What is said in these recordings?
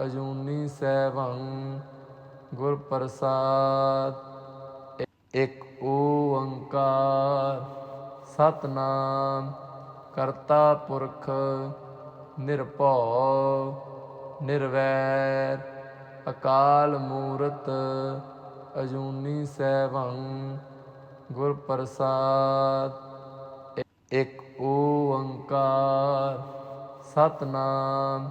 ਅਜੂਨੀ ਸੈਭੰ ਗੁਰ ਪ੍ਰਸਾਦ ਇੱਕ ਓੰਕਾਰ ਸਤਨਾਮ, ਕਰਤਾ ਪੁਰਖ ਨਿਰਭਉ, ਨਿਰਵੈਰ, ਅਕਾਲ ਮੂਰਤ, ਅਜੂਨੀ ਸੈਭੰ ਗੁਰ ਪ੍ਰਸਾਦ ਇੱਕ ਓੰਕਾਰ ਸਤਨਾਮ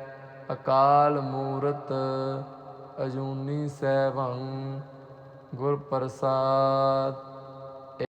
ਅਕਾਲ ਮੂਰਤ ਅਜੂਨੀ ਸੈਭੰ ਗੁਰ ਪ੍ਰਸਾਦ